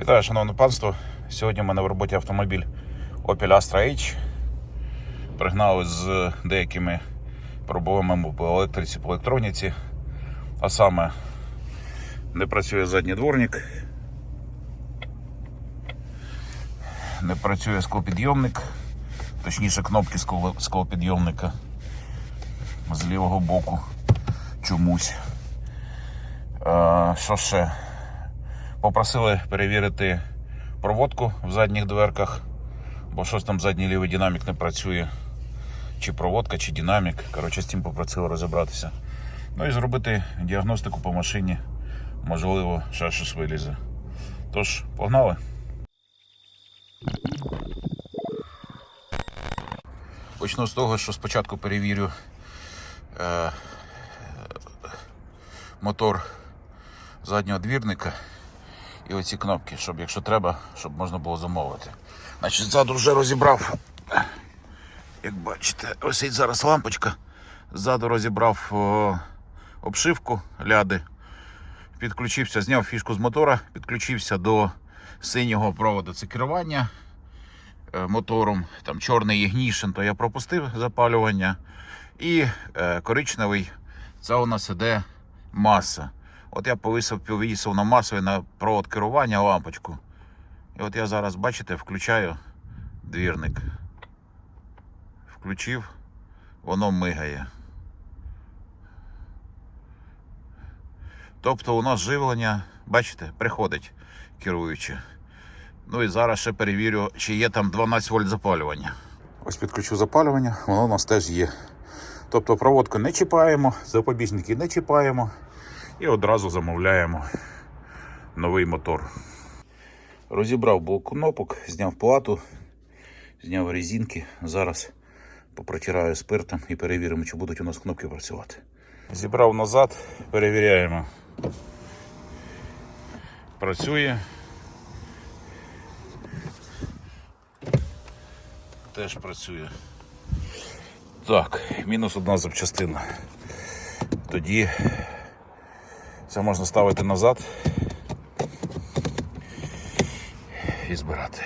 Вітаю, шановне панство. Сьогодні в мене в роботі автомобіль Opel Astra H. Пригнали з деякими проблемами по електриці, по електроніці. А саме не працює задній дворник, не працює склопідйомник, точніше кнопки скло- склопідйомника з лівого боку чомусь. Що ще? Попросили перевірити проводку в задніх дверках, бо щось там задній лівий динамік не працює. Чи проводка, чи динамік. Коротше, з цим попросили розібратися. Ну і зробити діагностику по машині. Можливо, ще щось вилізе. Тож, погнали. Почну з того, що спочатку перевірю е, мотор заднього двірника і оці кнопки, щоб якщо треба, щоб можна було замовити. Значить, ззаду вже розібрав. Як бачите, ось зараз лампочка. Ззаду розібрав обшивку ляди. Підключився, зняв фішку з мотора, підключився до синього проводу це керування е, мотором. Там чорний ігнішн, то я пропустив запалювання. І е, коричневий це у нас іде маса. От я повісив, повісив на масу і на провод керування лампочку. І от я зараз, бачите, включаю двірник. Включив, воно мигає. Тобто у нас живлення, бачите, приходить керуючи. Ну і зараз ще перевірю, чи є там 12 вольт запалювання. Ось підключу запалювання, воно у нас теж є. Тобто проводку не чіпаємо, запобіжники не чіпаємо і одразу замовляємо новий мотор. Розібрав блок кнопок, зняв плату, зняв резинки. Зараз попротираю спиртом і перевіримо, чи будуть у нас кнопки працювати. Зібрав назад, перевіряємо. Працює. Теж працює. Так, мінус одна запчастина. Тоді це можна ставити назад і збирати.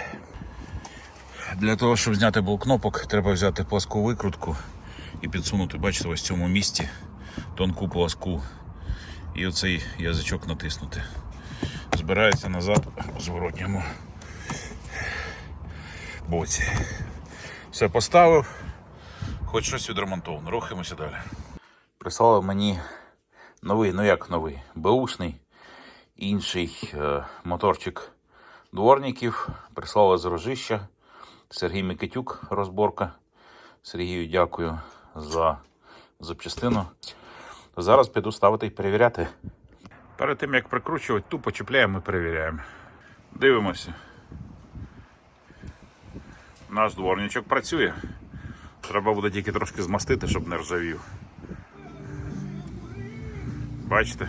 Для того, щоб зняти блок кнопок, треба взяти пласку викрутку і підсунути, бачите, ось в цьому місці тонку пласку. І оцей язичок натиснути. Збирається назад у зворотньому боці. Все поставив, хоч щось відремонтовано. Рухаємося далі. Прислали мені новий, ну як новий, беушний, інший е, моторчик дворників. Прислали з рожища. Сергій Микитюк, розборка. Сергію дякую за запчастину. Зараз піду ставити і перевіряти. Перед тим як прикручувати, тупо чіпляємо і перевіряємо. Дивимося. Наш дворничок працює. Треба буде тільки трошки змастити, щоб не ржавів. Бачите?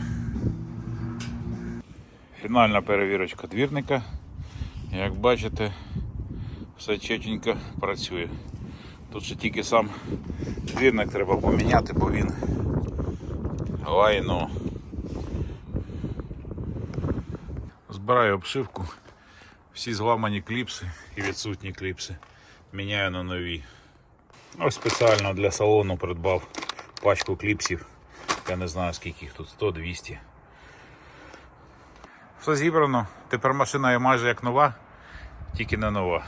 Фінальна перевірочка двірника. Як бачите, все чітенько працює. Тут ще тільки сам двірник треба поміняти, бо він лайно. Збираю обшивку. Всі зламані кліпси і відсутні кліпси. Міняю на нові. Ось спеціально для салону придбав пачку кліпсів. Я не знаю скільки їх тут, 100-200. Все зібрано. Тепер машина є майже як нова, тільки не нова.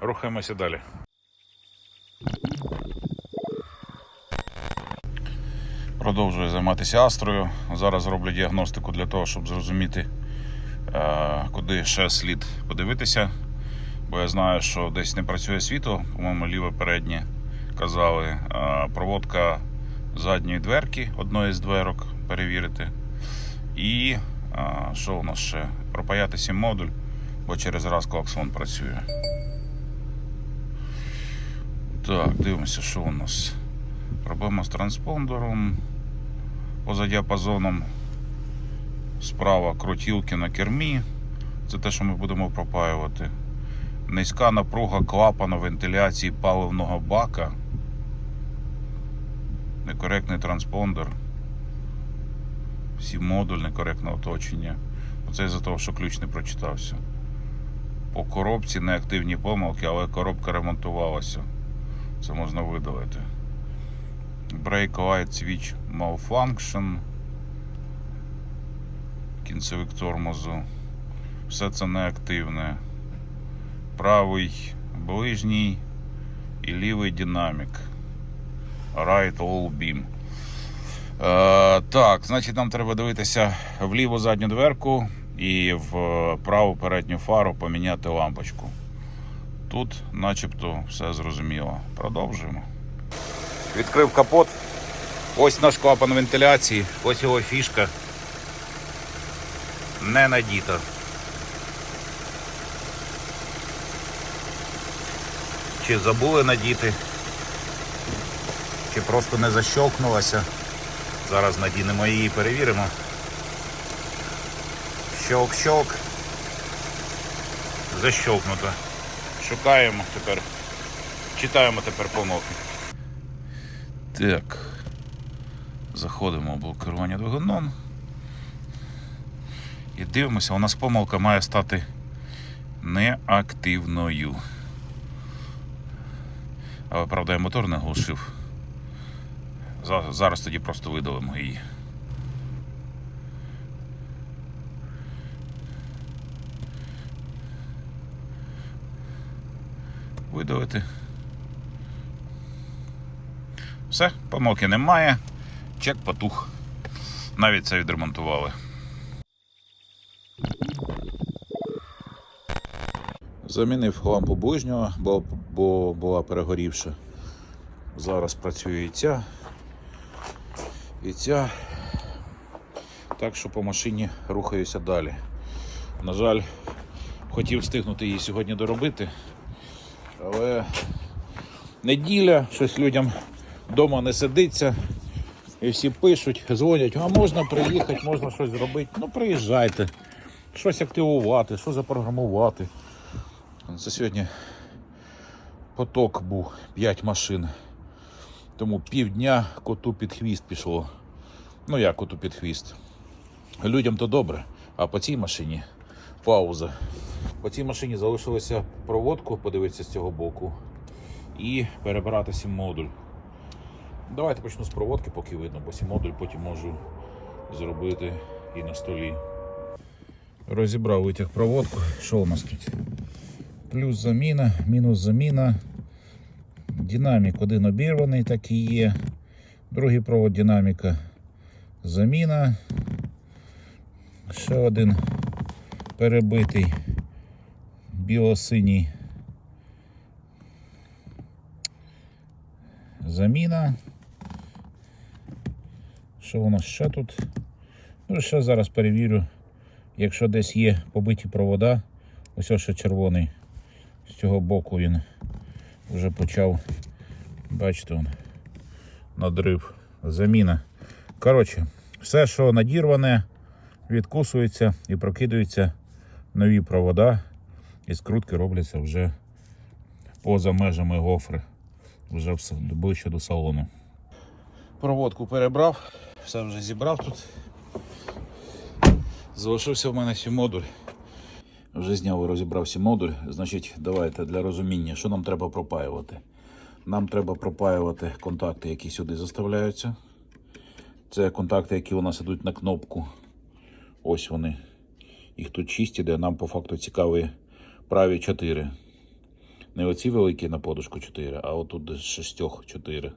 Рухаємося далі. Продовжую займатися астрою. Зараз роблю діагностику для того, щоб зрозуміти, е, куди ще слід подивитися. Бо я знаю, що десь не працює світло, по-моєму, ліве переднє казали. Е, Проводка задньої дверки, одної з дверок перевірити. І е, що у нас ще? Пропаяти сім модуль, бо через раз клаксон працює. Так, дивимося, що у нас. Проблема з транспондером. Поза діапазоном. Справа крутілки на кермі. Це те, що ми будемо пропаювати. Низька напруга клапану вентиляції паливного бака. Некоректний транспондер. Всі модуль, некоректне оточення. Оце із-за того, що ключ не прочитався. По коробці неактивні помилки, але коробка ремонтувалася. Це можна видалити. Brake light switch malfunction. Кінцевик тормозу. Все це неактивне. Правий ближній і лівий динамік. Right all beam. Е, так, значить, нам треба дивитися в ліву задню дверку і в праву передню фару поміняти лампочку. Тут начебто все зрозуміло. Продовжуємо. Відкрив капот. Ось наш клапан вентиляції, ось його фішка. Не надіта. Чи забули надіти, чи просто не защолкнулася. Зараз надінемо її і перевіримо. Щолк-щолк. Защолкнуто. Шукаємо тепер. Читаємо тепер помилки. Так. Заходимо в блок керування двигуном. І дивимося, у нас помилка має стати неактивною. Але правда я мотор не глушив. За- Зараз тоді просто видалимо її. Видалити. Все, помилки немає. Чек потух. Навіть це відремонтували. Замінив лампу ближнього, бо була перегорівша. Зараз працює і ця. І ця. Так що по машині рухаюся далі. На жаль, хотів встигнути її сьогодні доробити, але неділя, щось людям вдома не сидиться. І всі пишуть, дзвонять, а можна приїхати, можна щось зробити. Ну приїжджайте, щось активувати, що запрограмувати. Це сьогодні поток був 5 машин. Тому півдня коту під хвіст пішло. Ну як коту під хвіст. Людям то добре, а по цій машині пауза. По цій машині залишилося проводку, подивитися з цього боку, і перебирати сім модуль. Давайте почну з проводки, поки видно, бо сім модуль потім можу зробити і на столі. Розібрав витяг проводку. Що у нас тут? Плюс заміна, мінус заміна. Динамік один обірваний, так і є. Другий провод динаміка. Заміна. Ще один перебитий білосиній. Заміна. Що у нас ще тут? Ну, ще зараз перевірю, якщо десь є побиті провода, ось ще червоний. З цього боку він вже почав, бачите, он, надрив, заміна. Коротше, все, що надірване, відкусується і прокидаються нові провода, і скрутки робляться вже поза межами гофри, вже ближче до салону. Проводку перебрав, все вже зібрав тут. Залишився в мене ще модуль. Вже зняв і розібрав модуль. Значить, давайте для розуміння, що нам треба пропаювати. Нам треба пропаювати контакти, які сюди заставляються. Це контакти, які у нас йдуть на кнопку. Ось вони. Їх тут 6 іде, нам по факту цікаві праві 4. Не оці великі на подушку 4, а отут десь шестьох 4.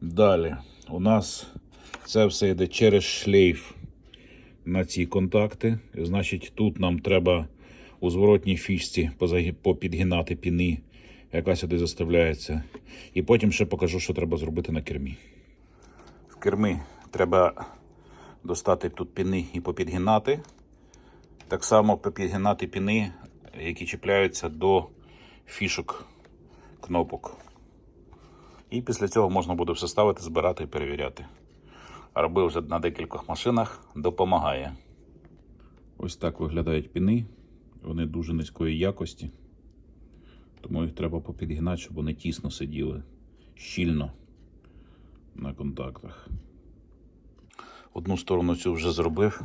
Далі у нас це все йде через шлейф на ці контакти. Значить, тут нам треба у зворотній фішці попідгинати піни, яка сюди заставляється. І потім ще покажу, що треба зробити на кермі. В керми треба достати тут піни і попідгинати. Так само попідгинати піни, які чіпляються до фішок кнопок. І після цього можна буде все ставити, збирати і перевіряти. Робив вже на декількох машинах, допомагає. Ось так виглядають піни. Вони дуже низької якості. Тому їх треба попідгинати, щоб вони тісно сиділи щільно на контактах. Одну сторону цю вже зробив.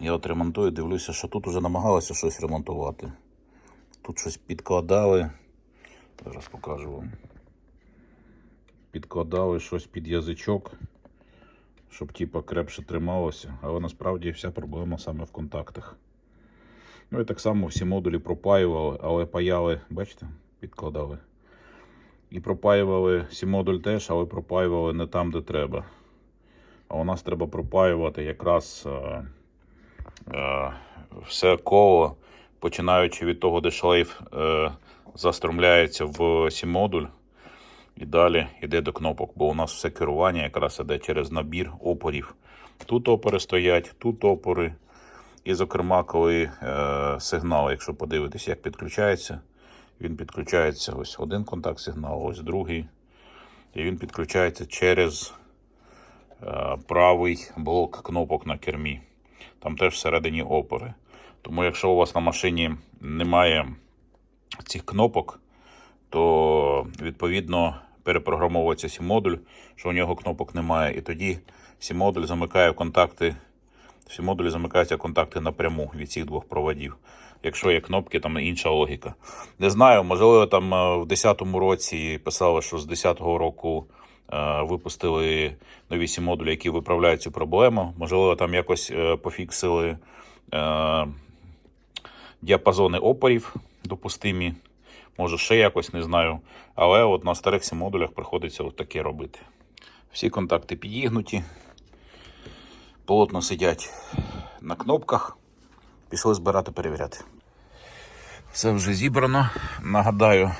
Я от ремонтую, дивлюся, що тут вже намагалися щось ремонтувати. Тут щось підкладали. Зараз покажу вам. Підкладали щось під язичок, щоб типа крепше трималося, але насправді вся проблема саме в контактах. Ну і так само всі модулі пропаювали, але паяли, бачите, підкладали. І пропаювали всі модуль теж, але пропаювали не там, де треба. А у нас треба пропаювати якраз е, е, все коло, починаючи від того, де шлейф е, застромляється в сім-модуль. І далі йде до кнопок, бо у нас все керування якраз іде через набір опорів. Тут опори стоять, тут опори. І, зокрема, коли е, сигнал, якщо подивитися, як підключається, він підключається ось один контакт сигналу, ось другий. І він підключається через е, правий блок кнопок на кермі. Там теж всередині опори. Тому якщо у вас на машині немає цих кнопок, то відповідно перепрограмовується сім-модуль, що у нього кнопок немає. І тоді сім-модуль замикає контакти. Всі модулі замикаються контакти напряму від цих двох проводів. Якщо є кнопки, там інша логіка. Не знаю, можливо, там е, в 10-му році писали, що з 10-го року е, випустили нові сім модулі, які виправляють цю проблему. Можливо, там якось е, пофіксили діапазони опорів допустимі. Може, ще якось не знаю. Але от на старих сім модулях приходиться от таке робити. Всі контакти підігнуті плотно сидять на кнопках. Пішли збирати, перевіряти. Все вже зібрано. Нагадаю,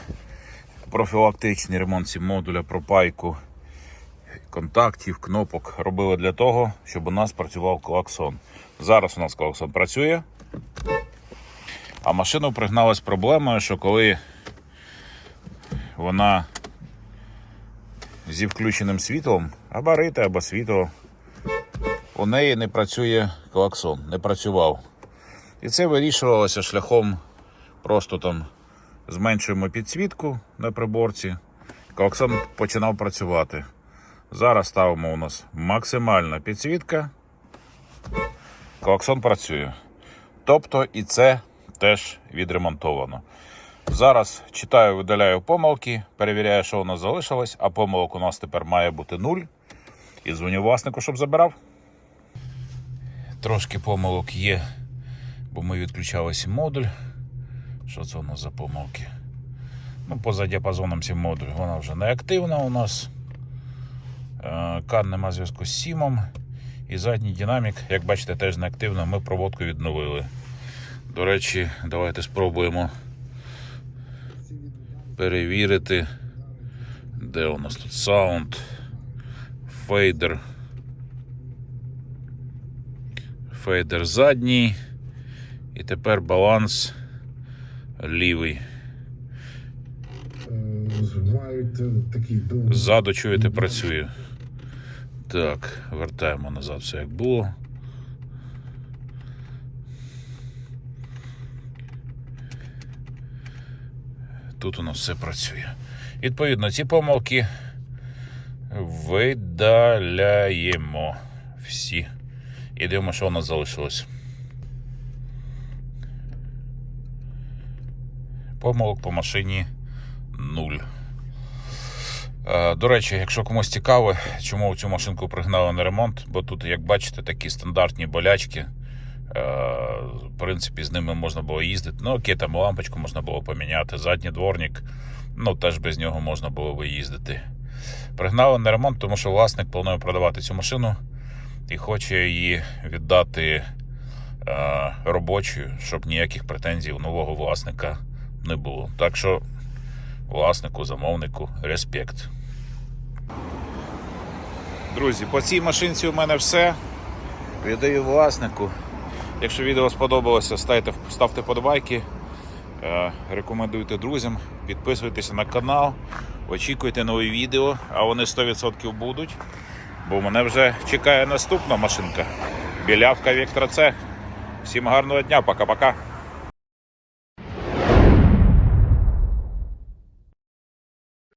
профілактичний ремонт цим модуля, пропайку контактів, кнопок робили для того, щоб у нас працював клаксон. Зараз у нас клаксон працює. А машину пригналась проблемою, що коли вона зі включеним світлом, або рите, або світло, у неї не працює клаксон, не працював. І це вирішувалося шляхом просто там зменшуємо підсвітку на приборці, клаксон починав працювати. Зараз ставимо у нас максимальна підсвітка, клаксон працює. Тобто і це теж відремонтовано. Зараз читаю, видаляю помилки, перевіряю, що у нас залишилось, а помилок у нас тепер має бути нуль. І дзвоню власнику, щоб забирав. Трошки помилок є, бо ми відключалися модуль. Що це у нас за помилки? Ну, поза діапазоном сім модуль, вона вже не активна у нас. Е, Кан нема зв'язку з сімом. І задній динамік, як бачите, теж не активно. Ми проводку відновили. До речі, давайте спробуємо перевірити, де у нас тут саунд, фейдер. Фейдер задній. І тепер баланс лівий. Е. Ззаду чуєте, працює. Так, вертаємо назад все як було. Тут у нас все працює. Відповідно, ці помилки видаляємо всі. І дивимо, що у нас залишилось. Помилок по машині нуль. Е, До речі, якщо комусь цікаво, чому цю машинку пригнали на ремонт, бо тут, як бачите, такі стандартні болячки. Е, В принципі, з ними можна було їздити. Ну, окей, там лампочку можна було поміняти, задній дворник, ну теж без нього можна було виїздити. Пригнали на ремонт, тому що власник планує продавати цю машину і хоче її віддати е, робочою, щоб ніяких претензій у нового власника не було. Так що власнику, замовнику, респект. Друзі, по цій машинці у мене все. Віддаю власнику. Якщо відео сподобалося, ставте, ставте подобайки, е, рекомендуйте друзям, підписуйтесь на канал, очікуйте нові відео, а вони 100% будуть. Бо мене вже чекає наступна машинка. Білявка Віктора. С. Всім гарного дня, пока-пока.